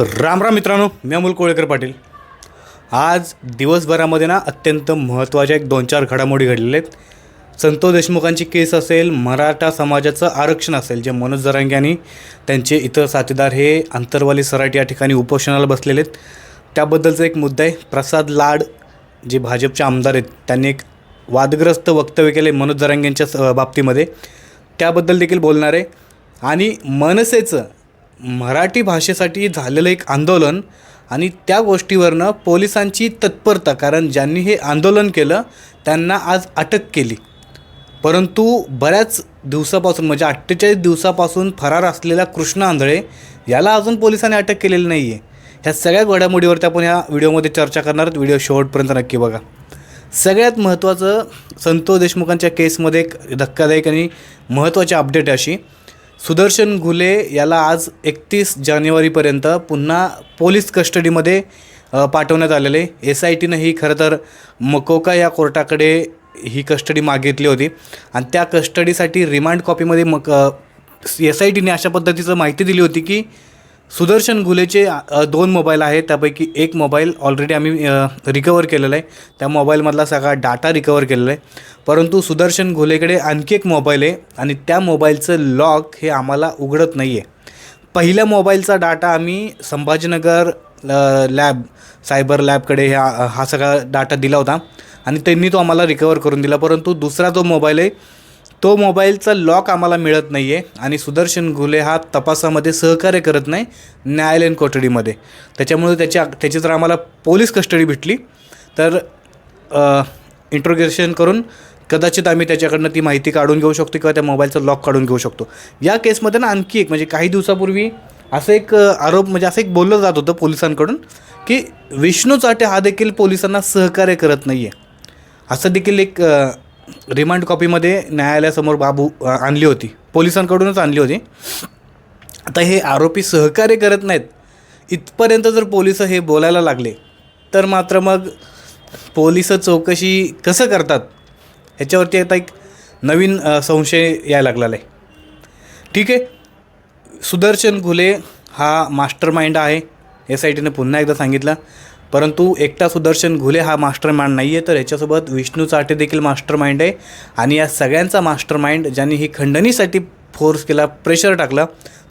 राम राम मित्रांनो मी अमोल कोळेकर पाटील. आज दिवसभरामध्ये ना अत्यंत महत्त्वाच्या एक दोन चार घडामोडी घडलेल्या आहेत. संतोष देशमुखांची केस असेल मराठा समाजाचं आरक्षण असेल जे मनोज जरांगे आणि त्यांचे इतर साथीदार हे अंतरवाली सराट या ठिकाणी उपोषणाला बसलेले आहेत. त्याबद्दलचा एक मुद्दा आहे प्रसाद लाड जे भाजपचे आमदार आहेत त्यांनी एक वादग्रस्त वक्तव्य केले मनोज जरांगेंच्या बाबतीमध्ये. त्याबद्दल देखील बोलणार आहे. आणि मनसेचं मराठी भाषेसाठी झालेलं एक आंदोलन आणि त्या गोष्टीवरनं पोलिसांची तत्परता कारण ज्यांनी हे आंदोलन केलं त्यांना आज अटक केली. परंतु बऱ्याच दिवसापासून म्हणजे अठ्ठेचाळीस दिवसापासून फरार असलेला कृष्ण आंधळे याला अजून पोलिसांनी अटक केलेली नाही आहे ह्या सगळ्या घडामोडीवरती आपण ह्या व्हिडिओमध्ये चर्चा करणार आहोत. व्हिडिओ शेवटपर्यंत नक्की बघा. सगळ्यात महत्त्वाचं संतोष देशमुखांच्या केसमध्ये एक धक्कादायक आणि महत्त्वाची अपडेट अशी सुदर्शन घुले याला आज एकतीस जानेवारीपर्यंत पुन्हा पोलीस कस्टडीमध्ये पाठवण्यात आलेले. एस आय टीनं ही खरं तर मकोका या कोर्टाकडे ही कस्टडी मागितली होती. आणि त्या कस्टडीसाठी रिमांड कॉपीमध्ये मग एस आय टीने अशा पद्धतीचं माहिती दिली होती की सुदर्शन गुलेचे दोन मोबाईल आहेत. त्यापैकी एक मोबाईल ऑलरेडी आम्ही रिकवर केलेला आहे. त्या मोबाईलमधला सगळा डाटा रिकवर केलेला आहे. परंतु सुदर्शन घुलेकडे आणखी एक मोबाईल आहे आणि त्या मोबाईलचं लॉक हे आम्हाला उघडत नाही आहे पहिल्या मोबाईलचा डाटा आम्ही संभाजीनगर लॅब सायबर लॅबकडे ह्या हा सगळा डाटा दिला होता आणि त्यांनी तो आम्हाला रिकवर करून दिला. परंतु दुसरा जो मोबाईल आहे तो मोबाईलचा लॉक आम्हाला मिळत नाही आहे आणि सुदर्शन घुले हा तपासामध्ये सहकार्य करत नाही न्यायालयीन कोठडीमध्ये. त्याच्यामुळे त्याच्या त्याची जर आम्हाला पोलीस कस्टडी भेटली तर इंट्रोगेशन करून कदाचित आम्ही त्याच्याकडनं ती माहिती काढून घेऊ शकतो किंवा त्या मोबाईलचं लॉक काढून घेऊ शकतो. या केसमध्ये ना आणखी एक म्हणजे काही दिवसापूर्वी असं एक आरोप म्हणजे असं एक बोललं जात होतं पोलिसांकडून की विष्णू चाटे हा देखील पोलिसांना सहकार्य करत नाही आहे असं देखील एक रिमांड कॉपीमध्ये न्यायालयासमोर बाबू आणली होती. पोलिसांकडूनच आणली होती. आता हे आरोपी सहकार्य करत नाहीत. इथपर्यंत जर पोलीस हे बोलायला लागले तर मात्र मग पोलीस चौकशी कसं करतात? ह्याच्यावरती आता एक नवीन संशय यायला लागलेला आहे ठीक आहे. सुदर्शन घुले हा मास्टर माइंड आहे. एस आय टीने पुन्हा एकदा सांगितलं. परंतु एकटा सुदर्शन घुले हा मास्टर माइंड नाही आहे तर याच्यासोबत विष्णू चाटे देखील मास्टर माइंड आहे. आणि या सगळ्यांचा मास्टर माइंड ज्यांनी ही खंडणीसाठी फोर्स केला प्रेशर टाकला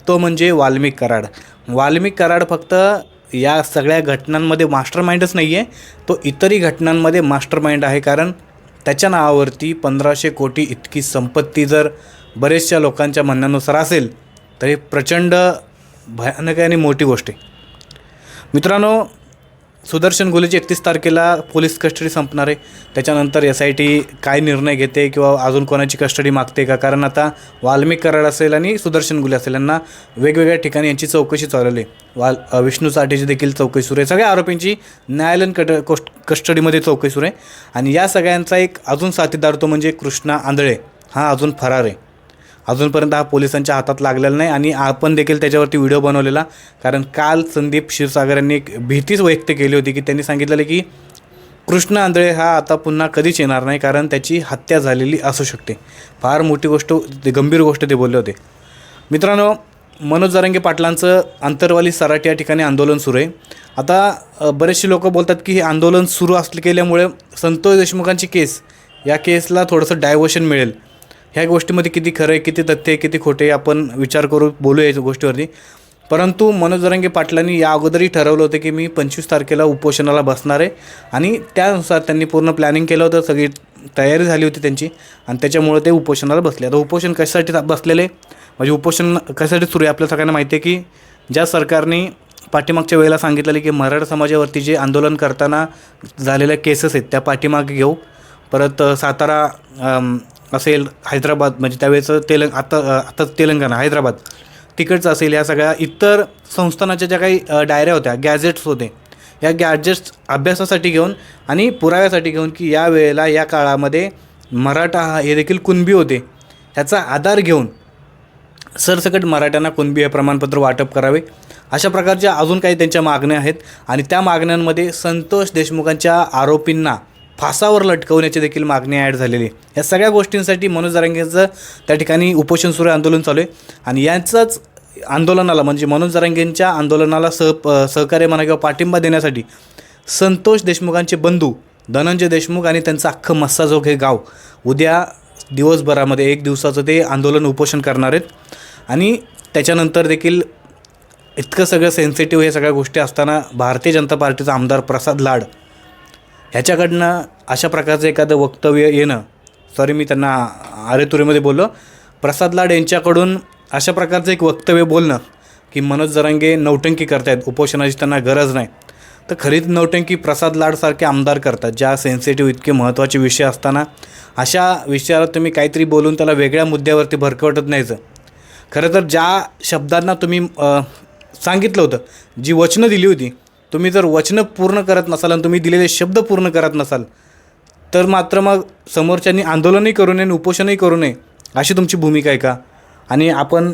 तो म्हणजे वाल्मिक कराड. वाल्मिक कराड फक्त या सगळ्या घटनांमध्ये मास्टर माइंडच नाही आहे तो इतरही घटनांमध्ये मास्टर माइंड आहे. कारण त्याच्या नावावरती पंधराशे कोटी इतकी संपत्ती जर बरेचशा लोकांच्या म्हणण्यानुसार असेल तर हे प्रचंड भयानक आहे आणि मोठी गोष्ट आहे. मित्रांनो सुदर्शन गुलेची एकतीस तारखेला पोलीस कस्टडी संपणार आहे. त्याच्यानंतर एस आय टी काय निर्णय घेते किंवा अजून कोणाची कस्टडी मागते का? कारण आता वाल्मिक कराड असेल आणि सुदर्शन गुले असेल. यांना वेगवेगळ्या ठिकाणी यांची चौकशी चालवली आहे. वाल विष्णू साठेची देखील चौकशी सुरू आहे. सगळ्या आरोपींची न्यायालयीन कट कोस्ट कस्टडीमध्ये चौकशी सुरू आहे. आणि या सगळ्यांचा एक अजून साथीदार तो म्हणजे कृष्णा आंधळे. हा अजून फरार आहे. अजूनपर्यंत हा पोलिसांच्या हातात लागलेला नाही आणि आपण देखील त्याच्यावरती व्हिडिओ बनवलेला. कारण काल संदीप क्षीरसागर यांनी एक भीतीच व्यक्त केली होती की त्यांनी सांगितलेलं की कृष्ण आंधळे हा आता पुन्हा कधीच येणार नाही कारण त्याची हत्या झालेली असू शकते. फार मोठी गोष्ट गंभीर गोष्ट ते बोलले होते. मित्रांनो मनोज जरांगे पाटलांचं अंतरवाली सराट या ठिकाणी आंदोलन सुरू आहे. आता बरेचसे लोक बोलतात की हे आंदोलन सुरू असले केल्यामुळे संतोष देशमुखांची केस या केसला थोडंसं डायव्हर्शन मिळेल. ह्या गोष्टीमध्ये किती खरं आहे किती तथ्य आहे किती खोटे आपण विचार करू बोलू या गोष्टीवरती. परंतु मनोज जरांगे पाटलांनी या अगोदरही ठरवलं होतं की मी पंचवीस तारखेला उपोषणाला बसणार आहे. आणि त्यानुसार त्यांनी पूर्ण प्लॅनिंग केलं होतं सगळी तयारी झाली होती त्यांची. आणि त्याच्यामुळे ते उपोषणाला बसले. आता उपोषण कशासाठी बसलेले? म्हणजे उपोषण कशासाठी सुरू आहे? आपल्या सगळ्यांना माहिती आहे की ज्या सरकारने पाठीमागच्या वेळेला सांगितलेलं की मराठा समाजावरती जे आंदोलन करताना झालेल्या केसेस आहेत त्या पाठीमागे घेऊ. परत सातारा असेल हैदराबाद म्हणजे त्यावेळेचं तेलंग आता आता तेलंगणा हैदराबाद. तिकडचं असेल या सगळ्या इतर संस्थानाच्या ज्या काही डायऱ्या होत्या गॅजेट्स होते या गॅजेट्स अभ्यासासाठी घेऊन आणि पुराव्यासाठी घेऊन की या वेळेला या काळामध्ये मराठा हा हे देखील कुणबी होते ह्याचा आधार घेऊन सरसकट मराठ्यांना कुणबी हे प्रमाणपत्र वाटप करावे अशा प्रकारच्या अजून काही त्यांच्या मागण्या आहेत. आणि त्या मागण्यांमध्ये संतोष देशमुखांच्या आरोपींना फासावर लटकवण्याची देखील मागणी ॲड झालेली आहे. या सगळ्या गोष्टींसाठी मनोज जरांगेचं त्या ठिकाणी उपोषण सुरू आंदोलन चालू आहे. आणि यांचंच आंदोलनाला म्हणजे मनोज जरांगेंच्या आंदोलनाला सह प- सहकार्य म्हणा किंवा पाठिंबा देण्यासाठी संतोष देशमुखांचे बंधू धनंजय देशमुख आणि त्यांचं अख्खं मस्साजोग हे गाव उद्या दिवसभरामध्ये एक दिवसाचं ते आंदोलन उपोषण करणार आहेत. आणि त्याच्यानंतर देखील इतकं सगळं सेन्सिटिव्ह हे सगळ्या गोष्टी असताना भारतीय जनता पार्टीचा आमदार प्रसाद लाड ह्याच्याकडनं अशा प्रकारचं एखादं वक्तव्य येणं सॉरी मी त्यांना आरेतुरीमध्ये बोललो प्रसाद लाड यांच्याकडून अशा प्रकारचं एक वक्तव्य बोलणं की मनोज जरांगे नौटंकी करतायत उपोषणाची त्यांना गरज नाही. तर खरीच नौटंकी प्रसाद लाडसारखे आमदार करतात ज्या सेन्सिटिव्ह इतके महत्त्वाचे विषय असताना. अशा विषयावर तुम्ही काहीतरी बोलून त्याला वेगळ्या मुद्द्यावरती भरकवटत नाहीचं खरं तर ज्या शब्दांना तुम्ही सांगितलं होतं जी वचनं दिली होती तुम्ही जर वचनं पूर्ण करत नसाल आणि तुम्ही दिलेले शब्द पूर्ण करत नसाल तर मात्र मग समोरच्यांनी आंदोलनही करू नये आणि उपोषणही करू नये अशी तुमची भूमिका आहे का? आणि आपण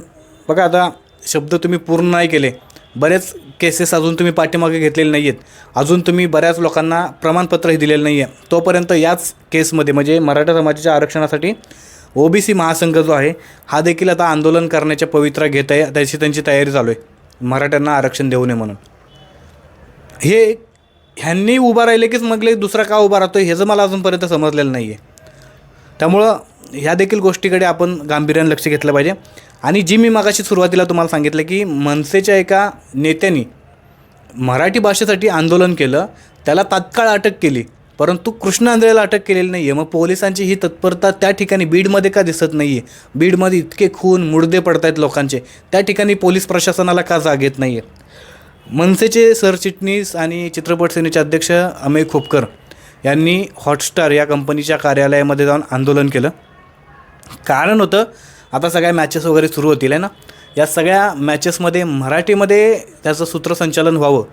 बघा आता शब्द तुम्ही पूर्ण नाही केले बरेच केसेस अजून तुम्ही पाठीमागे घेतलेले नाही आहेत अजून तुम्ही बऱ्याच लोकांना प्रमाणपत्रही दिलेलं नाही आहे तोपर्यंत याच केसमध्ये म्हणजे मराठा समाजाच्या आरक्षणासाठी ओबीसी महासंघ जो आहे हा देखील आता आंदोलन करण्याच्या पवित्रा घेत आहे त्याची त्यांची तयारी चालू आहे. मराठ्यांना आरक्षण देऊ नये म्हणून. हे ह्यांनी उभा राहिले कीच मगले दुसरा का उभा राहतो ह्याचं मला अजूनपर्यंत समजलेलं नाही आहे त्यामुळं ह्या देखील गोष्टीकडे आपण गांभीर्याने लक्ष घेतलं पाहिजे. आणि जी मी मागाशी सुरुवातीला तुम्हाला सांगितलं की मनसेच्या एका नेत्यांनी मराठी भाषेसाठी आंदोलन केलं त्याला तात्काळ अटक केली परंतु कृष्ण आंधळेला अटक केलेली नाही आहे मग पोलिसांची ही तत्परता त्या ठिकाणी बीडमध्ये का दिसत नाही आहे बीडमध्ये इतके खून मुडदे पडत आहेत लोकांचे. त्या ठिकाणी पोलीस प्रशासनाला का जाग येत नाही आहे मनसेचे सरचिटणीस आणि चित्रपट सेनेचे अध्यक्ष अमेय खोपकर यांनी हॉटस्टार या कंपनीच्या कार्यालयामध्ये जाऊन आंदोलन केलं. कारण होतं आता सगळ्या मॅचेस वगैरे सुरू होतील आहे ना? या सगळ्या मॅचेसमध्ये मराठीमध्ये त्याचं सूत्रसंचालन व्हावं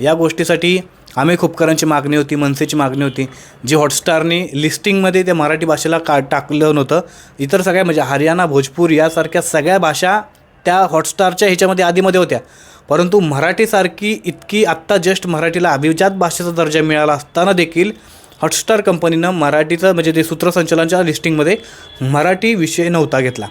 या गोष्टीसाठी आम्ही खोपकरांची मागणी होती मनसेची मागणी होती. जी हॉटस्टारनी लिस्टिंगमध्ये त्या मराठी भाषेला का टाकलं नव्हतं इतर सगळ्या म्हणजे हरियाणा भोजपूर यासारख्या सगळ्या भाषा त्या हॉटस्टारच्या ह्याच्यामध्ये आधीमध्ये होत्या. परंतु मराठीसारखी इतकी आत्ता जस्ट मराठीला अभिजात भाषेचा दर्जा मिळाला असताना देखील हॉटस्टार कंपनीनं मराठीचं म्हणजे ते सूत्रसंचलनाच्या लिस्टिंगमध्ये मराठी विषय नव्हता घेतला.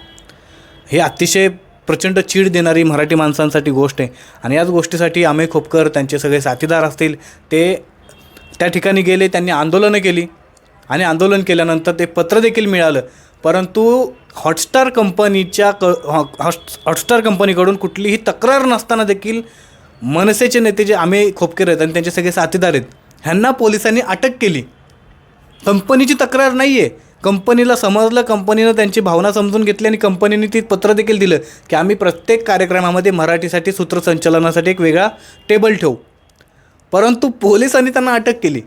हे अतिशय प्रचंड चीड देणारी मराठी माणसांसाठी गोष्ट आहे. आणि याच गोष्टीसाठी अमेय खोपकर त्यांचे सगळे साथीदार असतील ते त्या ठिकाणी गेले त्यांनी आंदोलनं केली. आणि आंदोलन केल्यानंतर ते पत्र देखील मिळालं. परंतु हॉटस्टार कंपनीच्या क हॉ- हॉट- हॉटस्टार कंपनीकडून कुठलीही तक्रार नसताना देखील मनसेचे नेते जे आम्ही खोपके आहेत आणि त्यांचे सगळे साथीदार आहेत ह्यांना पोलिसांनी अटक केली. कंपनीची तक्रार नाही आहे कंपनीला समजलं कंपनीनं त्यांची भावना समजून घेतली आणि कंपनीने ती पत्र देखील दिलं की आम्ही प्रत्येक कार्यक्रमामध्ये मराठीसाठी सूत्रसंचालनासाठी एक वेगळा टेबल ठेवू. परंतु पोलिसांनी त्यांना अटक केली.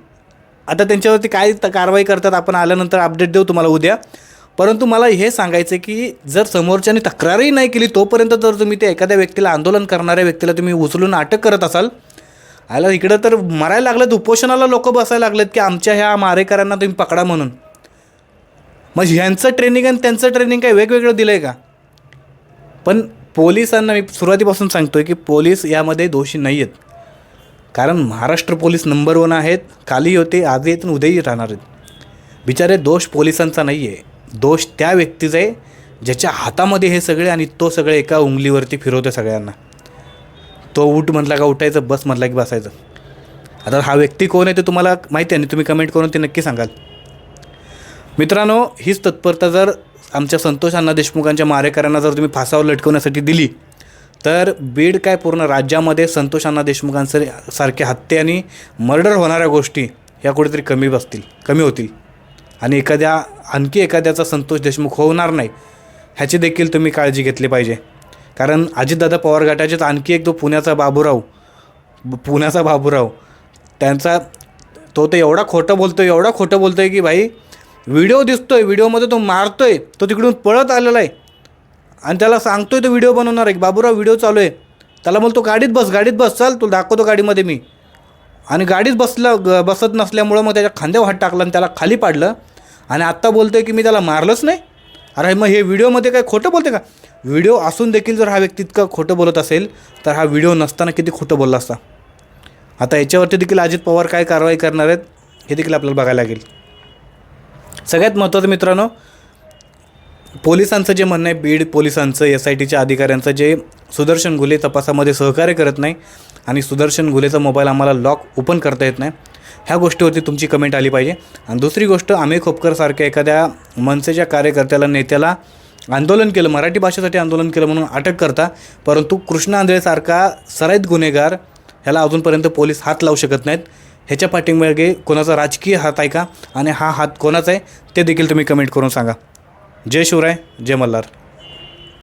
आता त्यांच्यावरती काय कारवाई करतात आपण आल्यानंतर अपडेट देऊ तुम्हाला उद्या. परंतु मला हे सांगायचं की जर समोरच्याने तक्रारही नाही केली तोपर्यंत जर तुम्ही ते एखाद्या व्यक्तीला आंदोलन करणाऱ्या व्यक्तीला तुम्ही उचलून अटक करत असाल. आला इकडं तर मरायला लागलेत उपोषणाला लोक बसायला लागलेत की आमच्या ह्या मारेकऱ्यांना तुम्ही पकडा म्हणून. मग ह्यांचं ट्रेनिंग आणि त्यांचं ट्रेनिंग काय वेगवेगळं दिलं आहे का? पण पोलिसांना मी सुरुवातीपासून सांगतोय की पोलीस यामध्ये दोषी नाही आहेत कारण महाराष्ट्र पोलीस नंबर वन आहेत काली होते आजही आहेत उद्याही राहणार आहेत. बिचारे दोष पोलिसांचा नाही आहे दोष त्या व्यक्तीचा आहे ज्याच्या हातामध्ये हे सगळे आणि तो सगळे एका उंगलीवरती फिरवतो सगळ्यांना. तो उठ म्हटला का उठायचं बस म्हटला की बसायचं. आता हा व्यक्ती कोण आहे ते तुम्हाला माहिती आहे आणि तुम्ही कमेंट करून ते नक्की सांगाल. मित्रांनो हीच तत्परता जर आमच्या संतोष अण्णा देशमुखांच्या मारेकऱ्यांना जर तुम्ही फासावर लटकवण्यासाठी दिली तर बीड काय पूर्ण राज्यामध्ये संतोष अण्णा देशमुखांसारखे हत्या आणि मर्डर होणाऱ्या गोष्टी ह्या कुठेतरी कमी बसतील कमी होतील. आणि एखाद्या आणखी एखाद्याचा संतोष देशमुख होणार नाही ह्याची देखील तुम्ही काळजी घेतली पाहिजे. कारण अजितदादा पवार गटाचेच आणखी एक तो पुण्याचा बाबूराव पुण्याचा बाबूराव त्यांचा तो तर एवढा खोटं बोलतो आहे एवढा खोटं बोलतो आहे की भाई व्हिडिओ दिसतो आहे व्हिडिओमध्ये तो मारतो आहे तो तिकडून पळत आलेला आहे. आणि त्याला सांगतोय तो व्हिडिओ बनवणार आहे बाबूराव व्हिडिओ चालू आहे. त्याला बोलतो गाडीत बस गाडीत बस चाल तू दाखवतो गाडीमध्ये मी. आणि गाडीच बसलं ग बसत नसल्यामुळं मग त्याच्या खांद्यावर हात टाकला आणि त्याला खाली पाडलं. आणि आत्ता बोलतोय की मी त्याला मारलंच नाही. अरे मग हे व्हिडिओमध्ये काय खोटं बोलते का? व्हिडिओ असून देखील जर हा व्यक्ती इतकं खोटं बोलत असेल तर हा व्हिडिओ नसताना किती खोटं बोलला असता? आता याच्यावरती देखील अजित पवार काय कारवाई करणार आहेत हे देखील आपल्याला बघायला लागेल. सगळ्यात महत्त्वाचं मित्रांनो पोलिसांचं जे म्हणणं आहे बीड पोलिसांचं एस आय टीच्या अधिकाऱ्यांचं जे सुदर्शन गुले तपासामध्ये सहकार्य करत नाही आणि सुदर्शन गुलेचा मोबाईल आम्हाला लॉक ओपन करता येत नाही ह्या गोष्टीवरती तुमची कमेंट आली पाहिजे. आणि दुसरी गोष्ट आम्ही खोपकरसारख्या एखाद्या मनसेच्या कार्यकर्त्याला नेत्याला आंदोलन केलं मराठी भाषेसाठी आंदोलन केलं म्हणून अटक करता परंतु कृष्णा आंधळेसारखा सराईत गुन्हेगार ह्याला अजूनपर्यंत पोलीस हात लावू शकत नाहीत. ह्याच्या पाठीमागे कोणाचा राजकीय हात आहे का? आणि हा हात कोणाचा आहे? ते देखील तुम्ही कमेंट करून सांगा. जय शिवराय जय मल्हार.